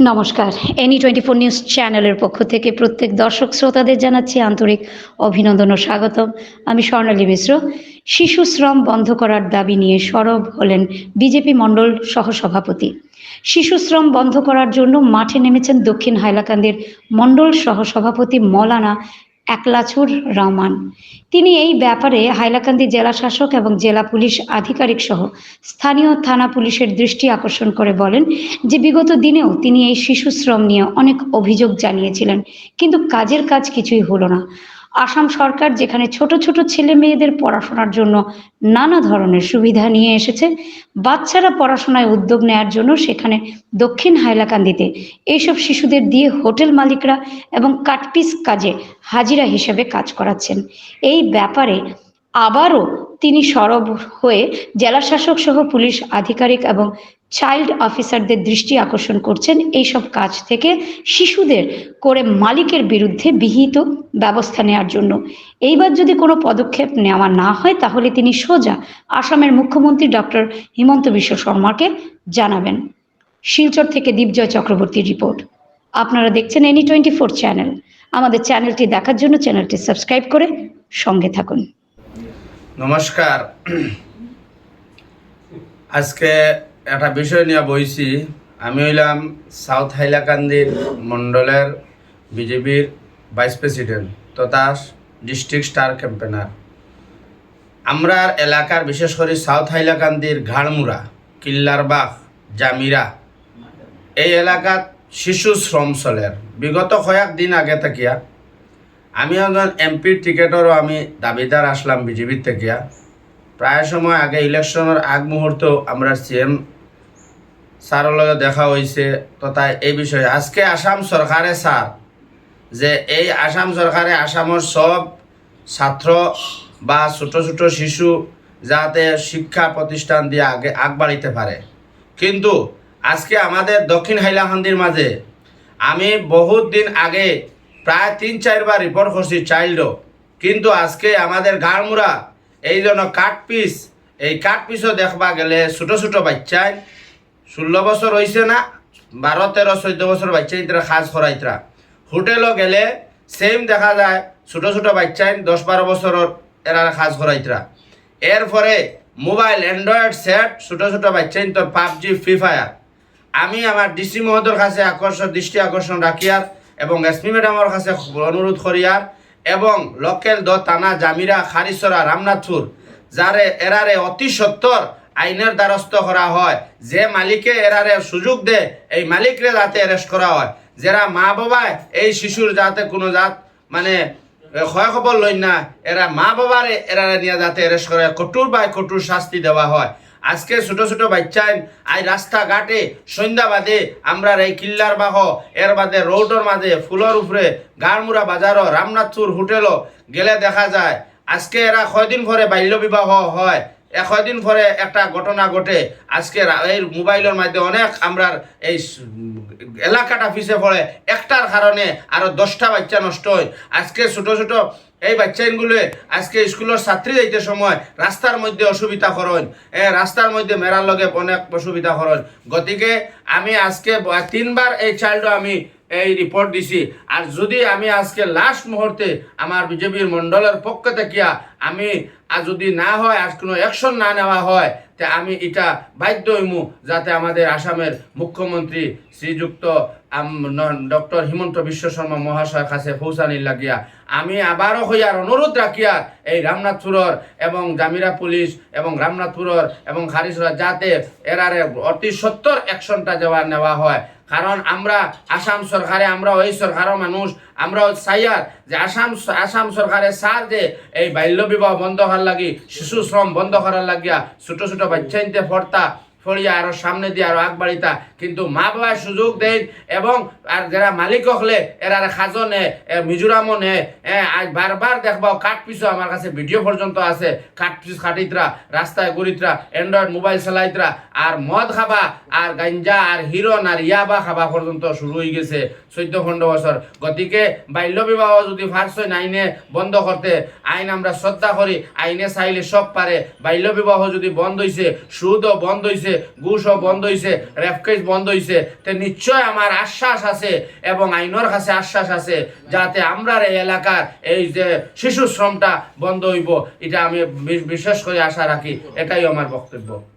নমস্কার। Any twenty four news চ্যানেলের পক্ষ থেকে প্রত্যেক দর্শক শ্রোতাদের জানাচ্ছি আন্তরিক অভিনন্দন ও স্বাগতম। আমি স্বর্ণালী মিশ্র। শিশু শ্রম বন্ধ করার দাবি নিয়ে সরব হলেন বিজেপি মণ্ডল সহসভাপতি। শিশু শ্রম বন্ধ করার জন্য মাঠে নেমেছেন দক্ষিণ হাইলাকান্দির মণ্ডল সহসভাপতি মৌলানা একলাছুর রহমান। তিনি এই ব্যাপারে হাইলাকান্দি জেলা শাসক এবং জেলা পুলিশ আধিকারিক সহ স্থানীয় থানা পুলিশের দৃষ্টি আকর্ষণ করে বলেন যে বিগত দিনেও তিনি এই শিশু শ্রম নিয়ে অনেক অভিযোগ জানিয়েছিলেন, কিন্তু কাজের কাজ কিছুই হলো না। আসাম সরকার যেখানে ছোট ছোট ছেলে মেয়েদের পড়াশোনার জন্য নানা ধরনের সুবিধা নিয়ে এসেছে। বাচ্চারা পড়াশোনায় উদ্যোগ নেয়ার জন্য সেখানে দক্ষিণ হাইলাকান্দিতে এইসব শিশুদের দিয়ে হোটেল মালিকরা এবং কাটপিস কাজে হাজিরা হিসেবে কাজ করাচ্ছেন। এই ব্যাপারে আবারও তিনি সরব হয়ে জেলা শাসক সহ পুলিশ আধিকারিক এবং চাইল্ড অফিসারদের দৃষ্টি আকর্ষণ করছেন এইসব কাজ থেকে শিশুদের করে মালিকের বিরুদ্ধে বিহিত ব্যবস্থা নেওয়ার জন্য। এইবার যদি কোনো পদক্ষেপ নেওয়া না হয়, তাহলে তিনি সোজা আসামের মুখ্যমন্ত্রী ডক্টর হিমন্ত বিশ্ব শর্মাকে জানাবেন। শিলচর থেকে দীপজয় চক্রবর্তীর রিপোর্ট। আপনারা দেখছেন এনি টোয়েন্টি ফোর চ্যানেল। আমাদের চ্যানেলটি দেখার জন্য চ্যানেলটি সাবস্ক্রাইব করে সঙ্গে থাকুন। নমস্কার। আজকে একটা বিষয় নিয়ে বইছি। আমি হইলাম সাউথ হাইলাকান্দির মণ্ডলের বিজেপির ভাইস প্রেসিডেন্ট তথা ডিস্ট্রিক্ট স্টার ক্যাম্পেনার আমরা এলাকার বিশেষ করে সাউথ হাইলাকান্দির ঘাড়মুড়া, কিল্লারবাগ, জামিরা এই এলাকাত শিশু শ্রম চলের। বিগত কয়েক দিন আগে থাকিয়া আমি একজন এমপির টিকেটরও আমি দাবিদার আসলাম বিজেপির থেকে প্রায় সময় আগে ইলেকশনের আগ মুহূর্তেও আমরা সিএম স্যারের লগে দেখা হয়েছে তথা এই বিষয়ে আজকে আসাম সরকারে স্যার, যে এই আসাম সরকারে আসামের সব ছাত্র বা ছোট ছোট শিশু যাতে শিক্ষা প্রতিষ্ঠান দিয়ে আগে আগবাড়িতে পারে। কিন্তু আজকে আমাদের দক্ষিণ হাইলাকান্দির মাঝে আমি বহুত দিন আগে প্রায় তিন চারবার রিপোর্ট করছি চাইল্ডও কিন্তু আজকে আমাদের গাড়মুড়া এই জন্য কাঠ পিস, এই কাঠ পিসও দেখবা গেলে ছোট ছোট বাচ্চায় ষোলো বছর হয়েছে না বারো তেরো চোদ্দ বছর বাচ্চা ইতরা সাজ করাইতরা হোটেলও গেলে সেম দেখা যায়, ছোট ছোট বাচ্চায় দশ বারো বছরের এরা সাজ করাইতরা এরপরে মোবাইল, অ্যান্ড্রয়েড সেট, ছোট ছোট বাচ্চাই তোর পাবজি, ফ্রি ফায়ার। আমি আমার ডিসি মহোদয়ের কাছে আকর্ষণ, দৃষ্টি আকর্ষণ রাখিয়ার এবং এসপি ম্যাডামের কাছে অনুরোধ করিয়ার এবং লোকেল দ থানা জামিরা খারিসরা রামনাথপুর যারে এরারে অতি সত্তর আইনের দ্বারস্থ করা হয়। যে মালিকে এরারে সুযোগ দে, এই মালিকরে যাতে অ্যারেস্ট করা হয়। যারা মা বাবায় এই শিশুর যাতে কোনো জাত মানে ক্ষয় খবর লই না এরা মা বাবারে এরারে নিয়ে যাতে অ্যারেস্ট করা হয় কঠোর বাই কঠোর শাস্তি দেওয়া হয়। আজকে ছোট ছোট বাচ্চাই আই রাস্তাঘাটে সন্ধ্যা বাদে আমরা এই কিল্লার বাহ, এর বাদে রোডর মাঝে ফুলর উপরে গাড়মুড়া বাজার রামনাথপুর হোটেলও গেলে দেখা যায়। আজকে এরা কয়দিন পরে বাল্য বিবাহ হয়? কয়দিন পরে একটা ঘটনা ঘটে। আজকে এই মোবাইলের মাধ্যমে অনেক আমরা এই এলাকাটা পিছে পড়ে। একটার কারণে আরও দশটা বাচ্চা নষ্ট হয়। আজকে ছোট ছোট এই বাচ্চাগুলো আজকে স্কুলের ছাত্রী যাইতে সময় রাস্তার মধ্যে অসুবিধা করেন। এ রাস্তার মধ্যে মেরার লগে অনেক অসুবিধা করেন। গতিকে আমি আজকে তিনবার এই চাইল্ড আমি এই রিপোর্ট দিছি। আর যদি আমি আজকে লাস্ট মুহূর্তে আমার বিজেপির মণ্ডলের পক্ষ থেকে আমি আর যদি না হয়, আজ কোনো অ্যাকশন না নেওয়া হয়, তে আমি এটা বাধ্য হইমু যাতে আমাদের আসামের মুখ্যমন্ত্রী শ্রীযুক্ত ডক্টর হিমন্ত বিশ্ব শর্মা মহাশয়ের কাছে পৌঁছানির লাগিয়া। আমি আবারও হইয়ার অনুরোধ রাখিয়া এই রামনাথপুরর এবং জামিরা পুলিশ এবং রামনাথপুরর এবং খারিসরা যাতে এরারে অতি সত্তর অ্যাকশনটা দেওয়া নেওয়া হয়। কারণ আমরা আসাম সরকারে আমরা ওই সরকারও মানুষ, আমরা চাইয়ার যে আসাম আসাম সরকারে সার যে এই বাল্য বিবাহ বন্ধ হওয়ার লাগি, শিশু শ্রম বন্ধ করার লাগিয়া, ছোট ছোট বাচ্চাইতে ফর্তা ফড়িয়া আরও সামনে দিয়ে আরও আগবাড়িতা কিন্তু মা বাবার সুযোগ দেন এবং আর যারা মালিক হলে এরা খাজো নে মিজোরামও নে আজ বারবার দেখবা কাঠ পিছু আমার কাছে ভিডিও পর্যন্ত আছে। কাঠ পিস খাটিতরা রাস্তায় গরিতরা অ্যান্ড্রয়েড মোবাইল চালাইতরা আর মদ খাবা, আর গাঞ্জা, আর হিরন আর ইয়াবা খাবা পর্যন্ত শুরু হয়ে গেছে চোদ্দ পনেরো বছর। গতিকে বাল্য বিবাহ যদি ফার্সই আইনে বন্ধ করতে, আইন আমরা শ্রদ্ধা করি, আইনে চাইলে সব পারে। বাল্য বিবাহ যদি বন্ধ হইছে, সুদও বন্ধ হয়েছে ঘুষও বন্ধ হয়েছে রেফকেজ বন্ধ হয়েছে তে নিশ্চয় আমার আশ্বাস আছে এবং আইনের কাছে আশ্বাস আছে যাতে আমরা এই এলাকার এই যে শিশু শ্রমটা বন্ধ হইব। এটা আমি বিশেষ করে আশা রাখি। এটাই আমার বক্তব্য।